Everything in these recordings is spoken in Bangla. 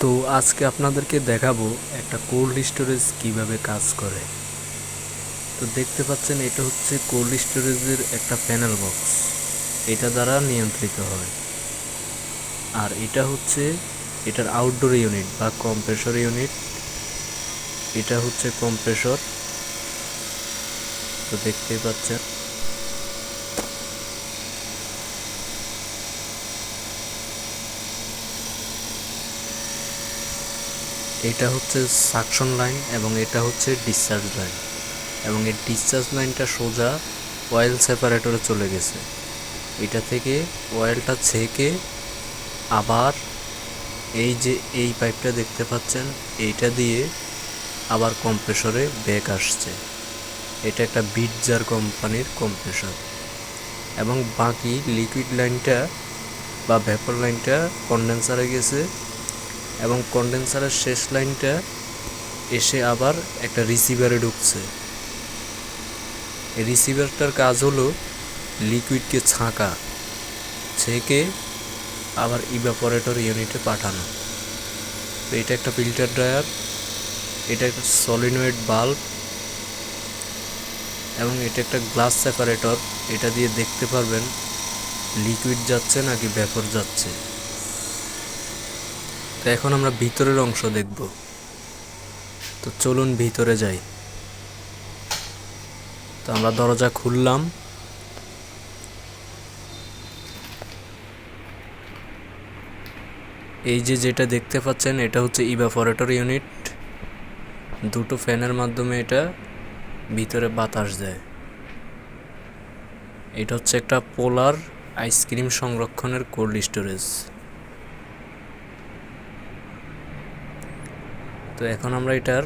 তো আজকে আপনাদেরকে দেখাবো একটা কোল্ড স্টোরেজ কীভাবে কাজ করে। তো দেখতে পাচ্ছেন, এটা হচ্ছে কোল্ড স্টোরেজের একটা প্যানেল বক্স এটা দ্বারা নিয়ন্ত্রিত হয়। আর এটা হচ্ছে, এটার আউটডোর ইউনিট বা কম্প্রেসর ইউনিট এটা হচ্ছে কম্প্রেসর তো দেখতেই পাচ্ছেন। এটা হচ্ছে সাকশন লাইন এবং এটা হচ্ছে ডিসচার্জ লাইন এবং এই ডিসচার্জ লাইনটা সোজা অয়েল সেপারেটরে চলে গেছে। এটা থেকে অয়েলটা ছেঁকে আবার এই যে এই পাইপটা দেখতে পাচ্ছেন, এইটা দিয়ে আবার কম্প্রেসরে ব্যাক আসছে। এটা একটা বিটজার কোম্পানির কম্প্রেসর এবং বাকি লিকুইড লাইনটা বা ভ্যাপর লাইনটা কন্ডেন্সারে গেছে। এবং কন্ডেন্সারের শেষ লাইনটা এসে আবার একটা রিসিভারে ঢুকছে। রিসিভারটার কাজ হলো লিকুইডকে ছাঁকা, ছেঁকে আবার ইভাপোরেটর ইউনিটে পাঠানো। তো এটা একটা ফিল্টার ড্রায়ার এটা একটা সলিনয়েড বাল্ব এবং এটা একটা গ্লাস সেপারেটর এটা দিয়ে দেখতে পারবেন লিকুইড যাচ্ছে নাকি ভ্যাপর যাচ্ছে। তো এখন আমরা ভিতরের অংশ দেখব। তো চলুন ভিতরে যাই। তো আমরা দরজা খুললাম। এই যে যেটা দেখতে পাচ্ছেন, এটা হচ্ছে ইভাপোরেটর ইউনিট। দুটো ফ্যানের মাধ্যমে এটা ভিতরে বাতাস দেয়। এটা হচ্ছে একটা পোলার আইসক্রিম সংরক্ষণের কোল্ড স্টোরেজ। তো এখন আমরা এটার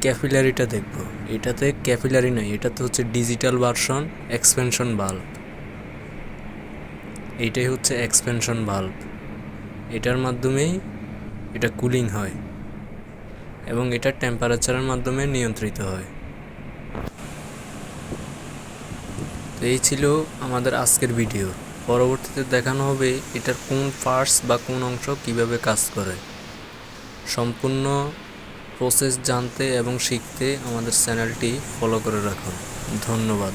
ক্যাপিলারিটা দেখব। এটাতে ক্যাপিলারি নয় এটাতে হচ্ছে ডিজিটাল ভার্সন, এক্সপেনশন বাল্ব। এইটাই হচ্ছে এক্সপেনশন বাল্ব। এটার মাধ্যমেই এটা কুলিং হয় এবং এটা টেম্পারেচারের মাধ্যমে নিয়ন্ত্রিত হয়। তো এই ছিল আমাদের আজকের ভিডিও। পরবর্তীতে দেখানো হবে এটার কোন পার্টস বা কোন অংশ কীভাবে কাজ করে। সম্পূর্ণ প্রসেস জানতে এবং শিখতে আমাদের চ্যানেলটি ফলো করে রাখুন। ধন্যবাদ।